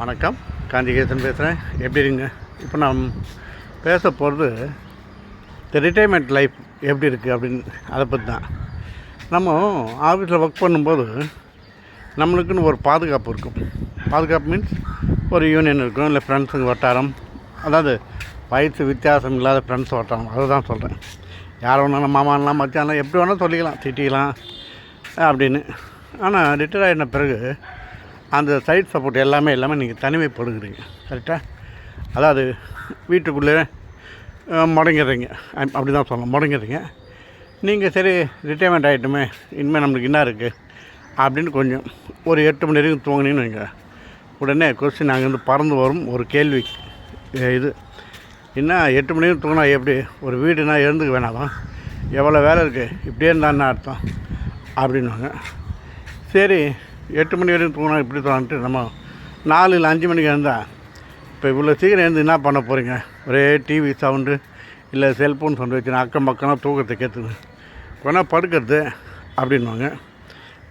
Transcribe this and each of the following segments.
வணக்கம். காந்திகேசன் பேசுகிறேன் எப்படி இருங்க இப்போ நான் பேச போகிறது இந்த ரிட்டைர்மெண்ட் லைஃப் எப்படி இருக்குது அப்படின்னு அதை பற்றி தான். நம்ம ஆஃபீஸில் ஒர்க் பண்ணும்போது நம்மளுக்குன்னு ஒரு பாதுகாப்பு இருக்கும். பாதுகாப்பு மீன்ஸ் ஒரு யூனியன் இருக்கும் இல்லை ஃப்ரெண்ட்ஸுங்க வட்டாரம். அதாவது வயசு வித்தியாசம் இல்லாத ஃப்ரெண்ட்ஸ் வட்டாரம். அதை தான் சொல்கிறேன் யார் வேணாலும் மாமாலாம் மச்சான்லாம் எப்படி வேணால் சொல்லிக்கலாம் திட்டிக்கலாம் அப்படின்னு. ஆனால் ரிட்டையர் ஆகின பிறகு அந்த சைட் சப்போர்ட் எல்லாமே எல்லாமே நீங்கள் தனிமைப்படுகிறீங்க. கரெக்டாக அதாவது வீட்டுக்குள்ளே முடங்கிறீங்க முடங்கிடுறீங்க. அப்~ அப்படி தான் சொல்லணும் முடங்கிறீங்க நீங்கள் சரி ரிட்டைர்மெண்ட் ஆகிட்டுமே இனிமேல் நம்மளுக்கு என்ன இருக்குது அப்படின்னு கொஞ்சம் ஒரு எட்டு மணி வரைக்கும் தூங்கினீங்கன்னு வைங்க. உடனே கொஸ்டின் அங்கேருந்து பறந்து வரும் ஒரு கேள்வி. இது என்ன எட்டு மணி வரைக்கும் தூங்கினா எப்படி? ஒரு வீடுனா எழுந்துக்க வேணாமா? எவ்வளோ வேலை இருக்குது இப்படியே இருந்தான்னு அர்த்தம்? அப்படின்வாங்க சரி எட்டு மணி வரைக்கும் தூங்கினா இப்படி தோணுட்டு நம்ம நாலு இல்லை அஞ்சு மணிக்கு இருந்தால் இப்போ இவ்வளோ சீக்கிரம் எழுந்து என்ன பண்ண போகிறீங்க ஒரே டிவி சவுண்டு இல்லை செல்ஃபோன் சவுண்டு வச்சு அக்கம் பக்கம்னா தூக்கத்தை கேற்றுது கொண்டா படுக்கிறது அப்படின்வாங்க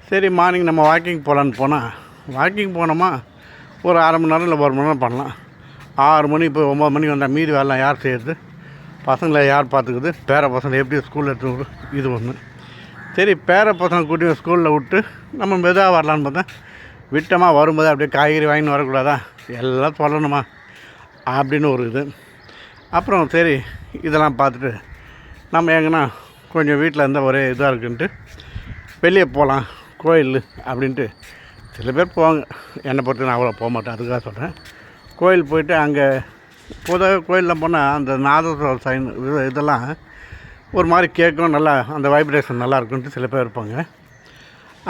சரி மார்னிங் நம்ம வாக்கிங் போகலான்னு போனால் வாக்கிங் போனோமா ஒரு அரை மணி நேரம் இல்லை ஒரு மணி நேரம் பண்ணலாம். ஆறு மணி இப்போ ஒம்பது மணிக்கு வந்தால் மீதி வேலைலாம் யார் செய்கிறது பசங்களை யார் பார்த்துக்குது? பேர பசங்களை எப்படி ஸ்கூலில் எடுத்து இது ஒன்று சரி பேர பசங்க கூட்டி ஸ்கூலில் விட்டு நம்ம மெதுவாக வரலான்னு பார்த்தா விட்டோமா வரும்போது அப்படியே காய்கறி வாங்கின்னு வரக்கூடாதா? எல்லாம் சொல்லணுமா? அப்படின்னு ஒரு இது. அப்புறம் சரி இதெல்லாம் பார்த்துட்டு நம்ம எங்கன்னா கொஞ்சம் வீட்டில் இருந்தால் ஒரே இதாக இருக்குன்ட்டு வெளியே போகலாம் கோயில் அப்படின்ட்டு சில பேர் போவாங்க. என்னை பொறுத்து நான் அவ்வளோ போக மாட்டேன் அதுக்காக சொல்கிறேன் கோயில் போயிட்டு அங்கே பொதுவாக கோயிலில் போனால் அந்த நாதஸ்வர சைன் இது இதெல்லாம் ஒரு மாதிரி கேட்கும் நல்லா அந்த வைப்ரேஷன் நல்லா இருக்குன்ட்டு சில பேர் இருப்பாங்க.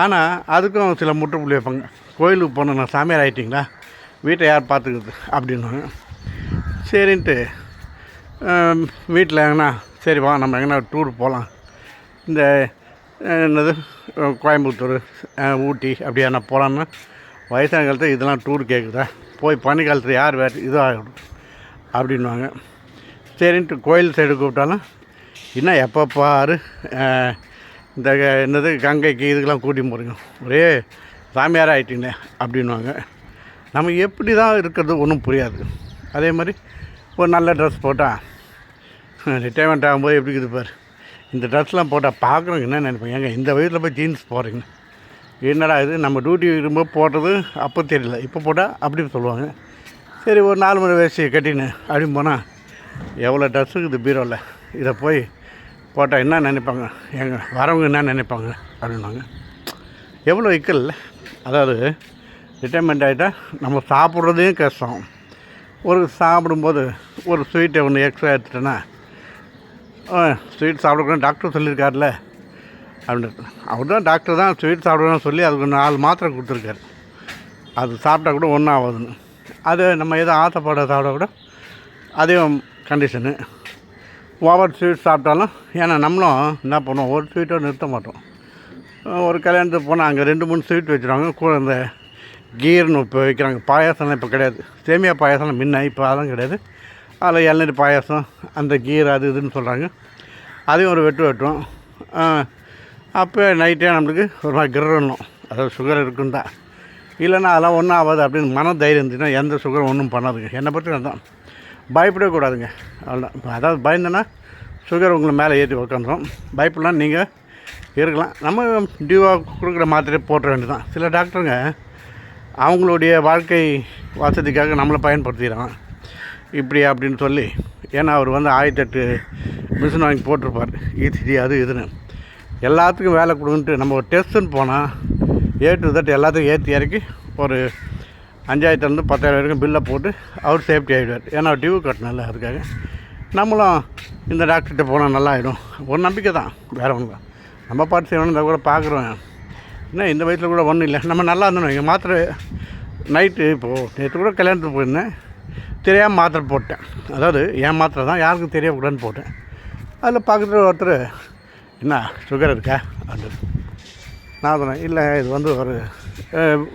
ஆனால் அதுக்கும் சில முற்றுப்புள்ளி வைப்பாங்க. கோயிலுக்கு போனோம் நான் சாமியார் ஆகிட்டிங்களா வீட்டை யார் பார்த்துக்குது? அப்படின்னுவாங்க. சரின்ட்டு வீட்டில் எங்கன்னா சரி வா நம்ம எங்கன்னா டூர் போகலாம் இந்த என்னது கோயம்புத்தூர் ஊட்டி அப்படியா நான் போகலான்னா வயசான காலத்தில் இதெல்லாம் டூர் கேட்குதா போய் பனி காலத்தில் யார் வேறு இதாக அப்படின்வாங்க சரின்ட்டு கோயில் சைடு கூப்பிட்டாலும் இன்னும் எப்போ பாரு இந்த க- என்னது கங்கைக்கு இதுக்கெல்லாம் கூட்டி போகிறீங்க ஒரே சாமியார் ஆகிட்டீங்களே அப்படின்வாங்க நம்ம எப்படி தான் இருக்கிறது ஒன்றும் புரியாது. அதே மாதிரி ஒரு நல்ல ட்ரெஸ் போட்டால் ரிட்டைர்மெண்ட் ஆகும்போது எப்படி இருக்குது பாரு. இந்த ட்ரெஸ்லாம் போட்டால் பார்க்குறவங்க என்ன நினைப்பாங்க? ஏங்க இந்த வயசில் போய் ஜீன்ஸ் போகிறீங்க என்னடா இது நம்ம டியூட்டி இருக்கும்போது போடுறது அப்போ தெரியல. இப்போ போட்டால் அப்படி சொல்லுவாங்க. சரி ஒரு நாலு மணி வயசு கட்டின்னு அப்படின்னு போனால் எவ்வளோ ட்ரெஸ் இருக்குது பீரோவில் இதை போய் போட்டால் என்ன நினைப்பாங்க? எங்கள் வரவங்க என்ன நினைப்பாங்க? அப்படின்னாங்க எவ்வளோ இக்கல்? அதாவது ரிட்டைர்மெண்ட் ஆகிட்டா நம்ம சாப்பிட்றதையும் கஷ்டம். ஒரு சாப்பிடும்போது ஒரு ஸ்வீட்டை ஒன்று எக்ஸ்ட்ரா எடுத்துட்டேன்னா ஸ்வீட் சாப்பிடக்கூடாது டாக்டர் சொல்லியிருக்காருல்ல. அப்படின்னு. அவர் தான் டாக்டர் தான் ஸ்வீட் சாப்பிடணும்னு சொல்லி அதுக்கு நாலு மாத்திரை கொடுத்துருக்காரு. அது சாப்பிட்டா கூட ஒன்றும் ஆகாதுன்னு. அது நம்ம எதுவும் ஆசைப்பட சாப்பிட கூட அதையும் கண்டிஷனு ஓவர் ஸ்வீட் சாப்பிட்டாலும் ஏன்னா நம்மளும் என்ன பண்ணுவோம் ஒரு ஸ்வீட்டை நிறுத்த மாட்டோம். ஒரு கல்யாணத்துக்கு போனால் அங்கே ரெண்டு மூணு ஸ்வீட் வச்சுருவாங்க. கூட இந்த கீர்னு இப்போ வைக்கிறாங்க. பாயாசம்லாம் இப்போ கிடையாது. சேமியா பாயாசம்லாம் முன்ன இப்போ அதெல்லாம் கிடையாது. அதில் இளநீர் பாயாசம் அந்த கீர் அது இதுன்னு சொல்கிறாங்க அதையும் ஒரு வெட்டு வெட்டுவோம். அப்போ நைட்டே நம்மளுக்கு ஒரு மாதிரி கிரணும் அதாவது சுகர் இருக்குன்னு தான். இல்லைன்னா அதெல்லாம் ஒன்றும் ஆகாது அப்படின்னு மன தைரியம் இருந்துச்சுன்னா எந்த சுகரும் ஒன்றும் பண்ணாதுங்க. என்னை பற்றி அதான். பயப்படவே கூடாதுங்க அவ்வளோதான் இப்போ அதாவது பயந்தேன்னா சுகர் உங்களை மேலே ஏற்றி உட்காந்துரும் பயப்படலாம் நீங்கள் இருக்கலாம். நம்ம டியூவாக கொடுக்குற மாத்திரையை போட்டுற வேண்டியதான் சில டாக்டருங்க அவங்களுடைய வாழ்க்கை வசதிக்காக நம்மளை பயன்படுத்திக்கிறாங்க இப்படி அப்படின்னு சொல்லி ஏன்னா அவர் வந்து ஆயிரத்தெட்டு மிஷின் வாங்கி போட்டிருப்பார். இசிஜி அது இதுன்னு. எல்லாத்துக்கும் வேலை கொடுன்ட்டு நம்ம ஒரு டெஸ்ட்டுன்னு போனால் ஏ டு தட் எல்லாத்துக்கும் ஏற்றி இறக்கி ஒரு அஞ்சாயிரத்துலேருந்து பத்தாயிரம் வரைக்கும் பில்லை போட்டு அவர் சேஃப்டி ஆகிடுவார் ஏன்னா டியூ கட்டணும்ல அதுக்காக. நம்மளும் இந்த டாக்டர்கிட்ட போனால் நல்லா ஆகிடும் ஒரு நம்பிக்கை தான். வேறு ஒன்றும் நம்ம பாட்டு செய்யணும் கூட பார்க்குறோம். என்ன இந்த வயசில் கூட ஒன்றும் இல்லை. நம்ம நல்லா இருந்தோம் இங்கே மாத்திரை நைட்டு இப்போது நேற்று கூட கல்யாணத்துக்கு போயிருந்தேன். தெரியாமல் மாத்திரை போட்டேன். அதாவது என் மாத்திரை தான் யாருக்கும் தெரியக்கூடாதுன்னு போட்டேன். அதில் பக்கத்தில் ஒருத்தர் என்ன சுகர் இருக்கா? அப்படின்னு நான் சொன்னேன் இல்லை இது வந்து ஒரு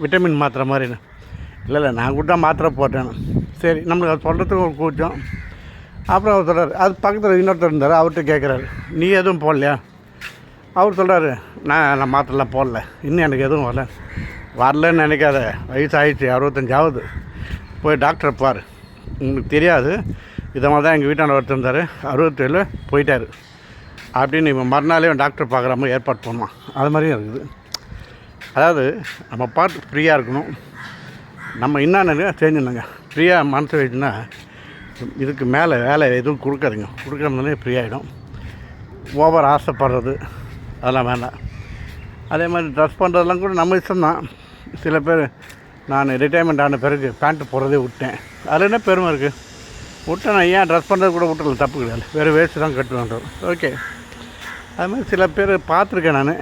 விட்டமின் மாத்திரை மாதிரின்னு இல்லை இல்லை நான் கூட தான் மாத்திரை போட்டேன். சரி நம்மளுக்கு அது சொல்கிறதுக்கு ஒரு கூச்சம் அப்புறம் அவர் சொல்கிறார் அது பக்கத்தில் இன்னொருத்தர் இருந்தார் அவர்கிட்ட கேட்குறாரு நீ எதுவும் போடலையா? அவர் சொல்கிறாரு நான் நான் மாத்திரலாம் போடல. இன்னும் எனக்கு எதுவும் வரல. வரலன்னு நினைக்காத வயசு ஆயிடுச்சு அறுபத்தஞ்சாவது. போய் டாக்டரை பார். உங்களுக்கு தெரியாது. இதை மாதிரி தான் எங்கள் வீட்டாண்ட ஒருத்தர் இருந்தார். அறுபத்தேழு போயிட்டார். அப்படின்னு இப்போ மறுநாளே டாக்டர் பார்க்குற மாதிரி ஏற்பாடு பண்ணலாம் அது மாதிரியும் இருக்குது. அதாவது நம்ம பாட்டு ஃப்ரீயாக இருக்கணும். நம்ம என்னென்னு தெரிஞ்சுணுங்க ஃப்ரீயாக மனசு வச்சுன்னா இதுக்கு மேலே வேலை எதுவும் கொடுக்காதுங்க. கொடுக்காமலே ஃப்ரீ ஆகிடும் ஓவர் ஆசைப்படுறது அதெல்லாம் வேண்டாம். அதே மாதிரி ட்ரெஸ் பண்ணுறதெல்லாம் கூட நம்ம இஷ்டம்தான். சில பேர் நான் ரிட்டையர்மெண்ட் ஆன பிறகு பேண்ட்டு போடுறதே விட்டேன். அதில் என்ன பெருமை இருக்குது விட்டேன் நான். ஏன் ட்ரெஸ் பண்ணுறது கூட விட்டுறல தப்பு கிடையாது. வேறு வேஸ்ட்டு தான் கட்டுவேன் ஓகே அது மாதிரி சில பேர் பார்த்துருக்கேன் நான்.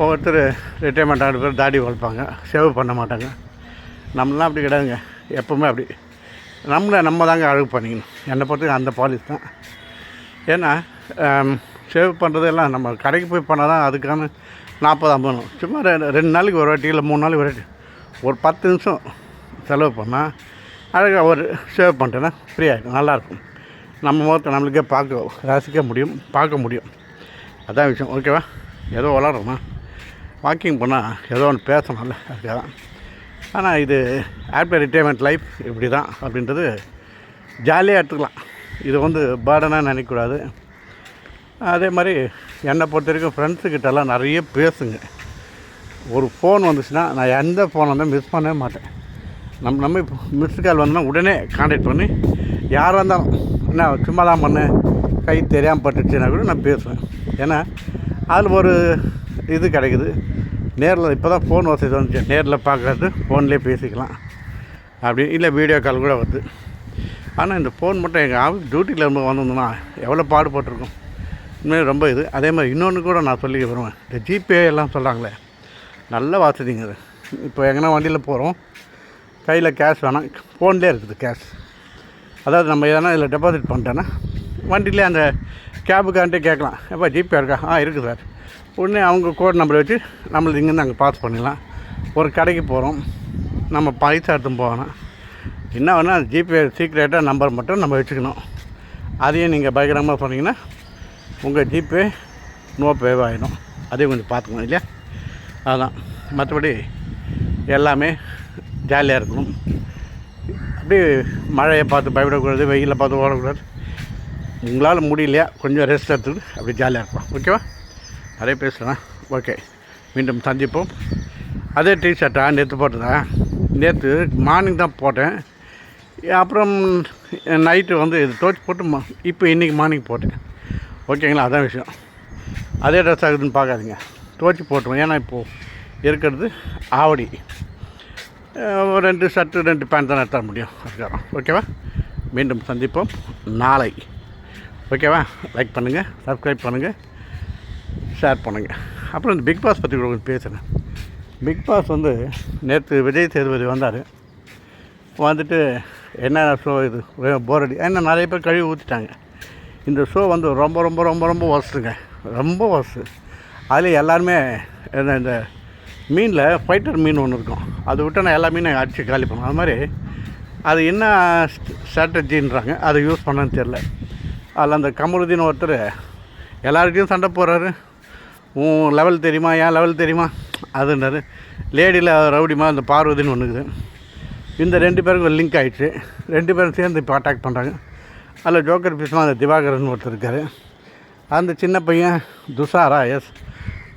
ஒவ்வொருத்தர் ரிட்டையர்மெண்ட் ஆன பேர் தாடி வளர்ப்பாங்க. சேவ் பண்ண மாட்டாங்க. நம்மளாம் அப்படி கிடையாதுங்க. எப்போவுமே அப்படி. நம்மளை நம்ம தாங்க அழகு பண்ணிக்கணும். என்னை பொறுத்தவரைக்கும் அந்த பாலிசி தான். ஏன்னா சேவ் பண்ணுறதெல்லாம் நம்ம கடைக்கு போய் பண்ணால் தான் அதுக்கான நாற்பது ஐம்பது சும்மா ரெ- ரெண்டு நாளைக்கு ஒரு வாட்டி இல்லை மூணு நாளைக்கு ஒரு வாட்டி. ஒரு பத்து நிமிஷம் செலவு பண்ணால் அழகாக ஒரு சேவ் பண்ணிட்டேன்னா ஃப்ரீ ஆகிடும் நல்லாயிருக்கும். நம்ம முகத்தை நம்மளுக்கே பார்க்க ரசிக்க முடியும் பார்க்க முடியும். அதான் விஷயம். ஓகேவா ஏதோ வளர்றோமா வாக்கிங் போனால் ஏதோ ஒன்று பேசணும்ல அதுக்காக தான் ஆனால் இது ஆஃப்டர் ரிட்டையர்மெண்ட் லைஃப் இப்படி தான் அப்படின்றது ஜாலியாக எடுத்துக்கலாம். இது வந்து பேர்டனாக நினைக்கக்கூடாது. அதே மாதிரி என்னை பொறுத்த வரைக்கும் ஃப்ரெண்ட்ஸுக்கிட்டலாம் நிறைய பேசுங்க. ஒரு ஃபோன் வந்துச்சுன்னா நான் எந்த ஃபோனை வந்தால் மிஸ் பண்ணவே மாட்டேன். நம்ம நம்ம மிஸ் கால் வந்தோன்னா உடனே காண்டாக்ட் பண்ணி யாராக இருந்தாலும் என்ன சும்மா தான் பண்ணேன். கை தெரியாமல் பட்டுச்சுன்னா கூட நான் பேசுவேன். ஏன்னா அதில் ஒரு இது கிடைக்குது. நேரில் இப்போ தான் ஃபோன் வசதி வந்துச்சு நேரில் பார்க்கறது ஃபோன்லேயே பேசிக்கலாம். அப்படி இல்லை வீடியோ கால் கூட வருது. ஆனால் இந்த ஃபோன் மட்டும் எங்கள் ஆஃபீஸ் டியூட்டியில் இருந்து வந்திருந்தோம்னா எவ்வளோ பாடுபட்டிருக்கும்? உண்மையிலே ரொம்ப இது. அதே மாதிரி இன்னொன்று கூட நான் சொல்லிக்க விரும்புவேன். இந்த ஜிபே எல்லாம் சொல்கிறாங்களே நல்ல வசதிங்க அது இப்போ எங்கன்னா வண்டியில் போகிறோம் கையில் கேஷ் வேணாம். ஃபோன்லேயே இருக்குது கேஷ் அதாவது நம்ம எதனா இதில் டெபாசிட் பண்ணிட்டேன்னா வண்டியிலே அந்த கேபுக்கான்ட்டே கேட்கலாம். எப்போ ஜிபே இருக்கா? ஆ இருக்குது சார் உடனே அவங்க கோட் நம்பர் வச்சு நம்மளுக்கு இங்கேருந்து அங்கே பாஸ் பண்ணிடலாம். ஒரு கடைக்கு போகிறோம் நம்ம பைசா எடுத்து போகணும். என்ன வேணால் ஜிபே சீக்ரெட்டாக நம்பர் மட்டும் நம்ம வச்சுக்கணும். அதையும் நீங்கள் பயங்கரமாக சொன்னீங்கன்னா உங்கள் ஜிபே நோ பேவ் ஆகிடும் அதையும் கொஞ்சம் பார்த்துக்கணும் இல்லையா? அதுதான் மற்றபடி எல்லாமே ஜாலியாக இருக்கணும். அப்படியே மழையை பார்த்து பயப்படக்கூடாது வெயிலை பார்த்து ஓடக்கூடாது. உங்களால் முடியலையா? கொஞ்சம் ரெஸ்ட் எடுத்துட்டு அப்படி ஜாலியாக இருக்கலாம். ஓகேவா நிறைய பேசுகிறேன் ஓகே மீண்டும் சந்திப்போம். அதே டிஷர்ட்டா நேற்று போட்டுதான் நேற்று மார்னிங் தான் போட்டேன். அப்புறம் நைட்டு வந்து இது துவச்சி போட்டு மா இப்போ இன்றைக்கி மார்னிங் போட்டேன். ஓகேங்களா அதான் விஷயம். அதே ட்ரெஸ் ஆகுதுன்னு பார்க்காதீங்க. துவச்சி போட்டுருவோம். ஏன்னா இப்போது இருக்கிறது ஆவடி. ரெண்டு ஷர்ட்டு ரெண்டு பேண்ட் தான் எடுத்துட முடியும். அதுக்காக. ஓகேவா மீண்டும் சந்திப்போம். நாளை. ஓகேவா லைக் பண்ணுங்கள் சப்ஸ்கிரைப் பண்ணுங்கள் ஷேர் பண்ணுங்கள் அப்புறம் இந்த பிக் பாஸ் பற்றி கூட கொஞ்சம் பேசுகிறேன் பிக் பாஸ் வந்து நேற்று விஜய் சேதுபதி வந்தார். வந்துட்டு என்ன ஷோ இது? போர் அடி ஏன்னா நிறைய பேர் கழுவி ஊற்றிட்டாங்க இந்த ஷோ வந்து ரொம்ப ரொம்ப ரொம்ப ரொம்ப ஒஸ்ட்டுங்க ரொம்ப ஒஸ்ட்டு அதில் எல்லாருமே என்ன இந்த மீனில் ஃபைட்டர் மீன் ஒன்று இருக்கும். அதை விட்டு நான் எல்லா மீனையும் அடித்து காலி பண்ணுவேன். அது மாதிரி அது என்ன ஸ்ட்ராட்டஜின்றாங்க அதை யூஸ் பண்ணன்னு தெரில அதில் அந்த கமருதீன் ஒருத்தர் எல்லாருக்கையும் சண்டை போடுறாரு. உன் லெவல் தெரியுமா? ஏன் லெவல் தெரியுமா? அதுன்றாரு. லேடியில் ரவுடிமா அந்த பார்வதின்னு ஒன்று இருக்குது. இந்த ரெண்டு பேருக்கும் லிங்க் ஆகிடுச்சு ரெண்டு பேரும் சேர்ந்து இப்போ அட்டாக் பண்ணுறாங்க அதில் ஜோக்கர் பீஸ்லாம் அந்த திவாகரன் ஒருத்தர் இருக்கார். அந்த சின்ன பையன் துஷாரா எஸ்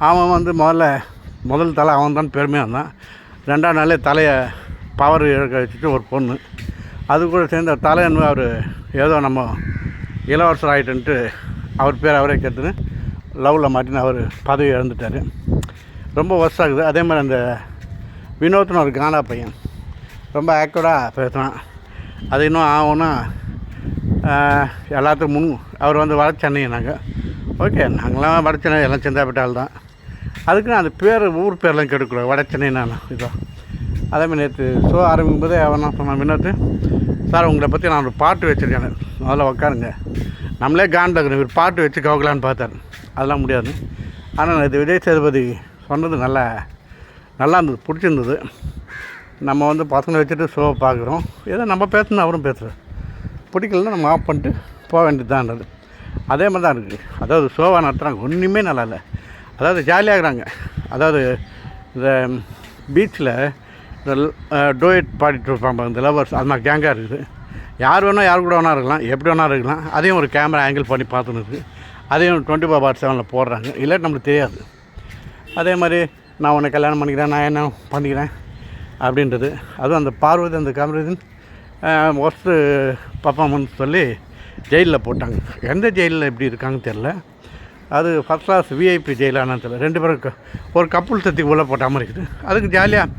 அவன் வந்து முதல்ல முதல் தலை அவன் தான் பெருமையாக இருந்தான். ரெண்டாம் நாளே தலையை பவர் இழக்க வச்சுட்டு ஒரு பொண்ணு. அது கூட சேர்ந்து தலைன்னு அவர் ஏதோ நம்ம இளவரசர் ஆகிட்டுன்ட்டு அவர் பேர் அவரே கேட்டுன்னு லவ்வில் மாட்டின்னு அவர் பதவி இழந்துட்டார். ரொம்ப ஒர்ஸ் ஆகுது. அதே மாதிரி அந்த வினோத்னு ஒரு கானா பையன். ரொம்ப ஆக்வர்டாக பேசுகிறான் அது இன்னும் ஆகும்னா எல்லாத்துக்கும் முன் அவர் வந்து வட சென்னை நாங்கள் ஓகே நாங்களாம் வட சென்னை எல்லாம் செந்தாப்பட்டால் தான். அதுக்குன்னு அந்த பேர் ஊர் பேர்லாம் கெடுக்கூடாது வட சென்னை நான் இதோ. அதே மாதிரி நேற்று ஷோ ஆரம்பிக்கும் போதே அவன் சொன்னான் வினோத்து சார் உங்களை பற்றி நான் ஒரு பாட்டு வச்சுருக்கேன். முதல்ல உட்காருங்க நம்மளே காண்டாக்கணும் இவர் பாட்டு வச்சு கவக்கலான்னு பார்த்தார். அதெல்லாம் முடியாது. ஆனால் இது விஜய் சேதுபதி சொன்னது நல்லா நல்லா இருந்தது பிடிச்சிருந்தது. நம்ம வந்து பசங்களை வச்சுட்டு ஷோவை பார்க்குறோம். ஏதோ நம்ம பேசணும் அவரும் பேசுகிறார் பிடிக்கலன்னா நம்ம ஆஃப் பண்ணிட்டு போக வேண்டியதுதான்றது. அதே மாதிரி தான் இருக்குது அதாவது ஷோவாக நடத்துகிறாங்க ஒன்றுமே நல்லா இல்லை. அதாவது ஜாலியாகிறாங்க அதாவது இந்த பீச்சில் இந்த டோயட் பாடிட்டு இருப்பாங்க இந்த லவர்ஸ் அது மாதிரி கேங்காக இருக்குது. யார் வேணால் யார் கூட வேணா இருக்கலாம். எப்படி வேணா இருக்கலாம். அதையும் ஒரு கேமரா ஆங்கிள் பண்ணி பார்த்துன்னு இருக்குது அதையும் டுவெண்ட்டி ஃபோர் பார் செவனில் போடுறாங்க. இல்லை நம்மளுக்கு தெரியாது. அதே மாதிரி நான் உன்னை கல்யாணம் பண்ணிக்கிறேன் நான் என்ன பண்ணிக்கிறேன் அப்படின்றது. அதுவும் அந்த பார்வதி அந்த கமரதின் ஒர்ஸ்ட்டு பர்ஃபார்மன்ஸ் சொல்லி ஜெயிலில் போட்டாங்க. எந்த ஜெயிலில் எப்படி இருக்காங்கன்னு தெரில அது ஃபஸ்ட் கிளாஸ் விஐபி ஜெயிலானு தெரியல. ரெண்டு பேரும் க- ஒரு கப்புள் தத்தி உள்ளே போட்டாமல் மாதிரி இருக்குது. அதுக்கு ஜாலியாக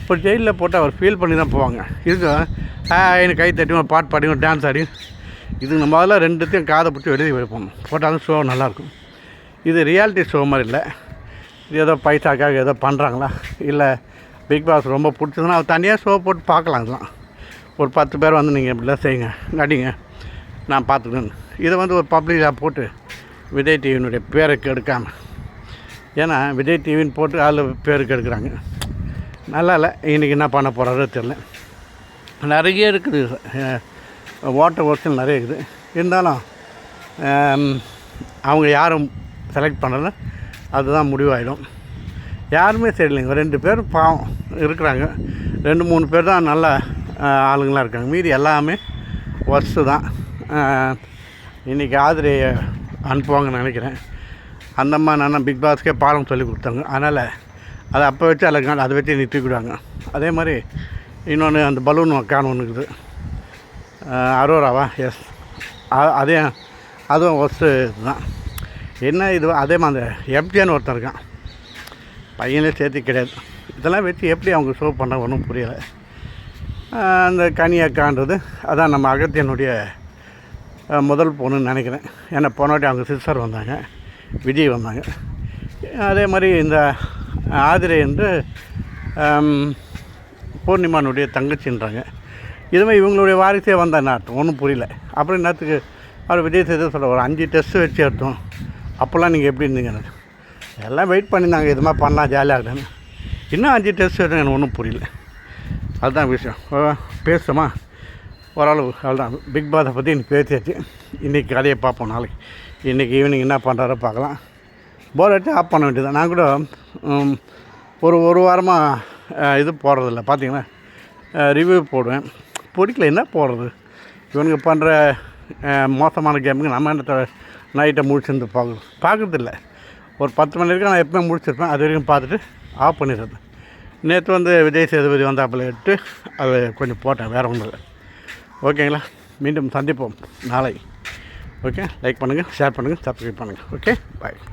இப்போ ஜெயிலில் போட்டு அவர் ஃபீல் பண்ணி தான் போவாங்க. இதுக்கு எனக்கு கை தட்டி ஒரு பாட்டு பாடி ஒரு டான்ஸ் ஆடி இது நம்ம முதல்ல ரெண்டுத்தையும் காதை பிடிச்சி எழுதி வைப்போம் போட்டாலும் ஷோ நல்லாயிருக்கும். இது ரியாலிட்டி ஷோ மாதிரி இல்லை. இது ஏதோ பைசாக்காக ஏதோ பண்ணுறாங்களா? இல்லை பிக் பாஸ் ரொம்ப பிடிச்சதுன்னா தனியாக ஷோ போட்டு பார்க்கலாம் இதெல்லாம். ஒரு பத்து பேர் வந்து நீங்கள் இப்படிலாம் செய்யுங்க நடிங்க நான் பார்த்துக்கிறேன். இதை வந்து ஒரு பப்ளிக்காக போட்டு விஜய் டிவியினுடைய பேரை கெடுக்காமல் ஏன்னா விஜய் டிவின்னு போட்டு அதில் பேருக்கு எடுக்கிறாங்க. நல்லா இல்லை. இன்றைக்கி என்ன பண்ண போகிறாரோ தெரில நிறைய இருக்குது. வாட்டர் ஒர்க்ஸில் நிறைய இருக்குது. இருந்தாலும் அவங்க யாரும் செலக்ட் பண்ணல. அதுதான் முடிவாயிடும். யாருமே சரியில்லைங்க ரெண்டு பேர் பாவம் இருக்கிறாங்க. ரெண்டு மூணு பேர் தான் நல்ல ஆளுங்களாக இருக்காங்க. மீதி எல்லாமே ஒர்ஸு தான். இன்றைக்கி ஆதிரையை அனுப்புவாங்கன்னு நினைக்கிறேன். அந்த அம்மா நான் பிக் பாஸ்க்கே பாடம் சொல்லி கொடுத்தாங்க. அதனால் அதை அப்போ வச்சு அதில் அதை வச்சு நிறுத்திக்கிடுவாங்க அதே மாதிரி இன்னொன்று அந்த பலூன் கான் ஒன்று இருக்குது. அரோராவா? எஸ் அதே அதுவும் ஒர்ஸ்ட்டு இதுதான் என்ன இது அதே மாதிரி அந்த எம்டிஆன்னு ஒருத்தர் இருக்கான். பையனே சேர்த்து கிடையாது. இதெல்லாம் வச்சு எப்படி அவங்க ஷோ பண்ண ஒன்றும் புரியலை. அந்த கனியக்கான்றது அதான் நம்ம அகத்தியனுடைய முதல் பொண்ணுன்னு நினைக்கிறேன். ஏன்னா போனாட்டி அவங்க சிஸ்டர் வந்தாங்க. விஜய் வந்தாங்க. அதே மாதிரி இந்த ஆதிரை என்று பூர்ணிமானுடைய தங்கச்சின்றாங்க. இதுமாதிரி இவங்களுடைய வாரிசே வந்த நாட்டம் ஒன்றும் புரியல. அப்புறம் என்னத்துக்கு? அவர் விஜய் சேது சொல்ல ஒரு அஞ்சு டெஸ்ட்டு வச்சு எடுத்தோம். அப்போல்லாம் நீங்கள் எப்படி இருந்தீங்க? எல்லாம் வெயிட் பண்ணியிருந்தாங்க இது மாதிரி பண்ணலாம் ஜாலியாக இருக்குன்னு. இன்னும் அஞ்சு டெஸ்ட் எடுத்து எனக்கு ஒன்றும் புரியல. அதுதான் விஷயம். பேசுமா ஓரளவு அவ்வளோதான் பிக் பாஸை பற்றி இன்றைக்கி பேசியாச்சு. இன்றைக்கி கதையை பார்ப்போம் நாளைக்கு. இன்றைக்கி ஈவினிங் என்ன பண்ணுறாரோ பார்க்கலாம். போர் அடிச்சு ஆஃப் பண்ண வேண்டியது நான் கூட ஒரு ஒரு வாரமாக இது போடுறதில்ல. பார்த்தீங்கன்னா ரிவ்யூ போடுவேன். பிடிக்கல. என்ன போடுறது? இவனுங்க பண்ணுற மோசமான கேமுக்கு நம்ம என்ன நைட்டை முடிச்சிருந்து பார்க்குறது பார்க்குறதில்ல ஒரு பத்து மணி வரைக்கும் நான் எப்பவுமே முடிச்சிருப்பேன் அது வரைக்கும் பார்த்துட்டு ஆஃப் பண்ணிடுறது. நேற்று வந்து விஜய் சேதுபதி வந்தாப்பில் எடுத்து அதை கொஞ்சம் போட்டேன். வேறு ஒன்றும் இல்லை. ஓகேங்களா? மீண்டும் சந்திப்போம். நாளை. ஓகே? லைக் பண்ணுங்கள் ஷேர் பண்ணுங்கள் சப்ஸ்கிரைப் பண்ணுங்கள் ஓகே? பாய்